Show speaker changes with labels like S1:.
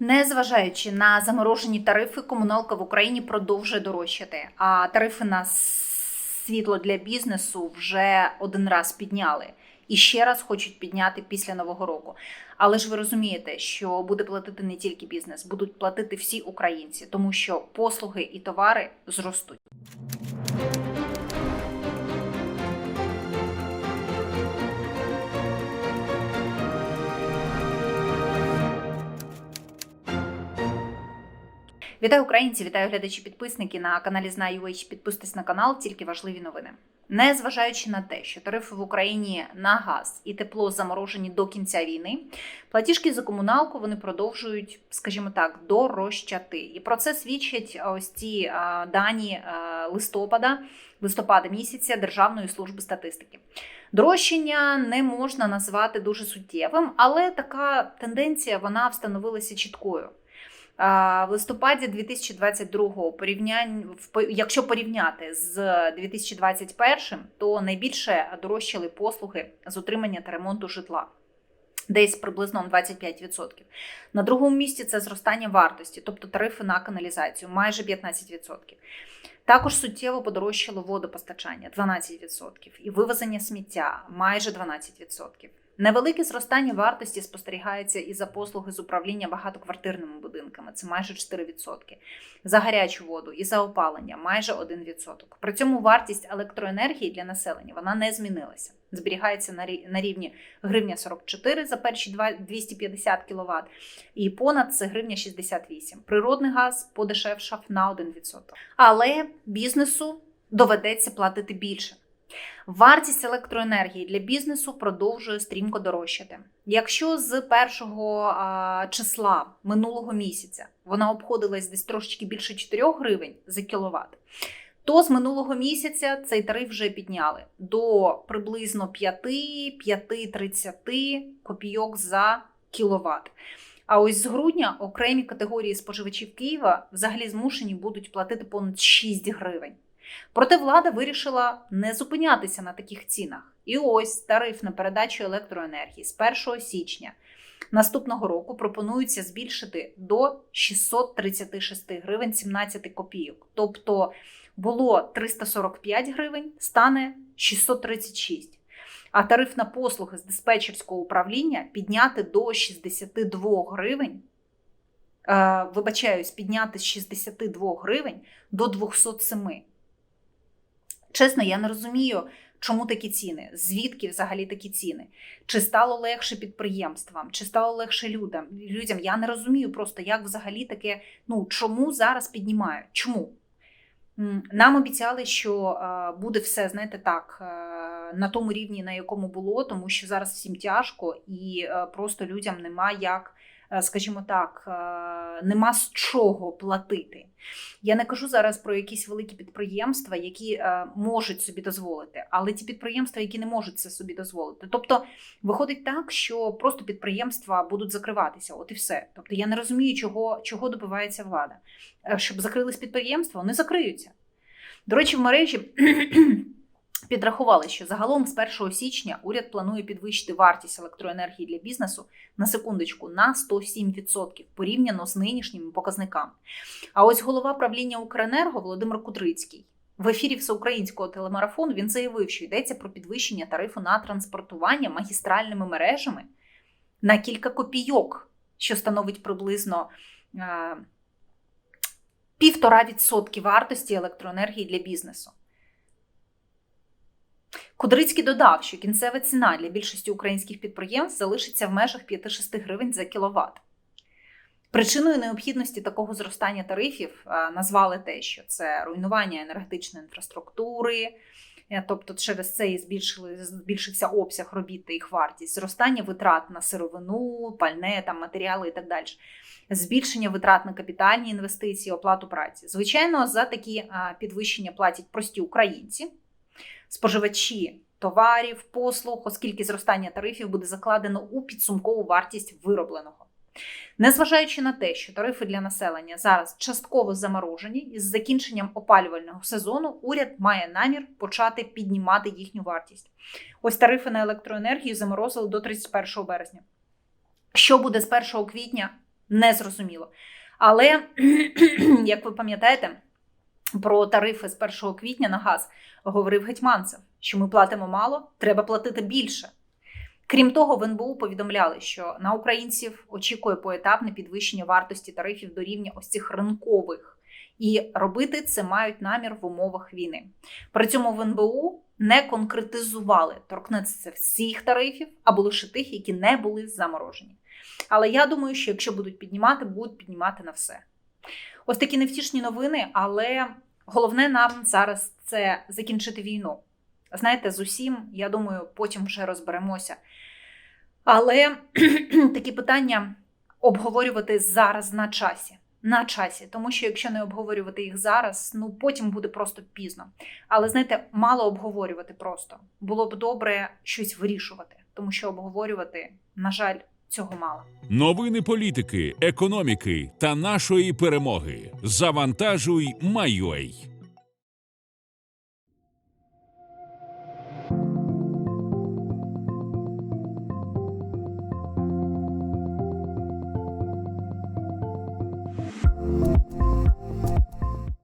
S1: Незважаючи на заморожені тарифи, комуналка в Україні продовжує дорожчати. А тарифи на світло для бізнесу вже один раз підняли і ще раз хочуть підняти після нового року. Але ж ви розумієте, що буде платити не тільки бізнес, будуть платити всі українці, тому що послуги і товари зростуть. Вітаю українці, вітаю глядачі підписники на каналі Знаю UH. Підписуйтесь на канал, тільки важливі новини. Незважаючи на те, що тарифи в Україні на газ і тепло заморожені до кінця війни, платіжки за комуналку вони продовжують, скажімо так, дорожчати. І про це свідчать ось ці дані листопада, листопада місяця Державної служби статистики. Дорожчання не можна назвати дуже суттєвим, але така тенденція вона встановилася чіткою. В листопаді 2022 порівнянь, якщо порівняти з 2021, то найбільше дорожчали послуги з утримання та ремонту житла. Десь приблизно 25%. На другому місці це зростання вартості, тобто тарифи на каналізацію, майже 15%. Також суттєво подорожчало водопостачання 12%, і вивезення сміття майже 12%. Невелике зростання вартості спостерігається і за послуги з управління багатоквартирними будинками це майже 4%. За гарячу воду і за опалення майже 1%. При цьому вартість електроенергії для населення вона не змінилася. Зберігається на рівні гривня 44 за перші 250 кВт, і понад це гривня 68. Природний газ подешевшав на 1%. Але бізнесу доведеться платити більше. Вартість електроенергії для бізнесу продовжує стрімко дорожчати. Якщо з першого числа минулого місяця вона обходилась десь трошечки більше 4 гривень за кіловат, то з минулого місяця цей тариф вже підняли до приблизно 5-5,30 копійок за кіловат. А ось з грудня окремі категорії споживачів Києва взагалі змушені будуть платити понад 6 гривень. Проте влада вирішила не зупинятися на таких цінах. І ось тариф на передачу електроенергії з 1 січня наступного року пропонується збільшити до 636 гривень 17 копійок. Тобто було 345 гривень, стане 636. А тариф на послуги з диспетчерського управління підняти до 62 гривень. Е, вибачаюсь, підняти з 62 гривень до 207. Чесно, я не розумію, чому такі ціни, звідки взагалі такі ціни. Чи стало легше підприємствам, чи стало легше людям? людям? Я не розумію просто, як взагалі таке, ну чому зараз піднімають? Чому? Нам обіцяли, що буде все, знаєте, так, на тому рівні, на якому було, тому що зараз всім тяжко і просто людям нема як Е, скажімо так, е, нема з чого платити. Я не кажу зараз про якісь великі підприємства, які е, можуть собі дозволити, але ті підприємства, які не можуть це собі дозволити. Тобто виходить так, що просто підприємства будуть закриватися, от і все. Тобто я не розумію, чого, чого добивається влада. Щоб закрились підприємства, вони закриються. До речі, в мережі. Підрахували, що загалом з 1 січня уряд планує підвищити вартість електроенергії для бізнесу на секундочку на 107% порівняно з нинішніми показниками. А ось голова правління Укренерго Володимир Кудрицький в ефірі всеукраїнського телемарафону він заявив, що йдеться про підвищення тарифу на транспортування магістральними мережами на кілька копійок, що становить приблизно е, півтора відсотки вартості електроенергії для бізнесу. Кудрицький додав, що кінцева ціна для більшості українських підприємств залишиться в межах 5-6 гривень за кіловат. Причиною необхідності такого зростання тарифів е, назвали те, що це руйнування енергетичної інфраструктури, е, тобто через це і збільшився обсяг робіт та їх вартість, зростання витрат на сировину, пальне, там, матеріали і так далі, збільшення витрат на капітальні інвестиції, оплату праці. Звичайно, за такі е, підвищення платять прості українці споживачі товарів, послуг, оскільки зростання тарифів буде закладено у підсумкову вартість виробленого. Незважаючи на те, що тарифи для населення зараз частково заморожені, із закінченням опалювального сезону уряд має намір почати піднімати їхню вартість. Ось тарифи на електроенергію заморозили до 31 березня. Що буде з 1 квітня, Не зрозуміло. Але, як ви пам'ятаєте, про тарифи з 1 квітня на газ говорив Гетьманцев, що ми платимо мало, треба платити більше. Крім того, в НБУ повідомляли, що на українців очікує поетапне підвищення вартості тарифів до рівня ось цих ринкових, і робити це мають намір в умовах війни. При цьому в НБУ не конкретизували, торкнеться всіх тарифів або лише тих, які не були заморожені. Але я думаю, що якщо будуть піднімати, будуть піднімати на все. Ось такі невтішні новини, але головне нам зараз це закінчити війну. Знаєте, з усім, я думаю, потім вже розберемося. Але такі питання обговорювати зараз на часі. На часі, тому що якщо не обговорювати їх зараз, ну потім буде просто пізно. Але знаєте, мало обговорювати просто було б добре щось вирішувати, тому що обговорювати, на жаль, цього мало.
S2: Новини політики, економіки та нашої перемоги. Завантажуй, Майой.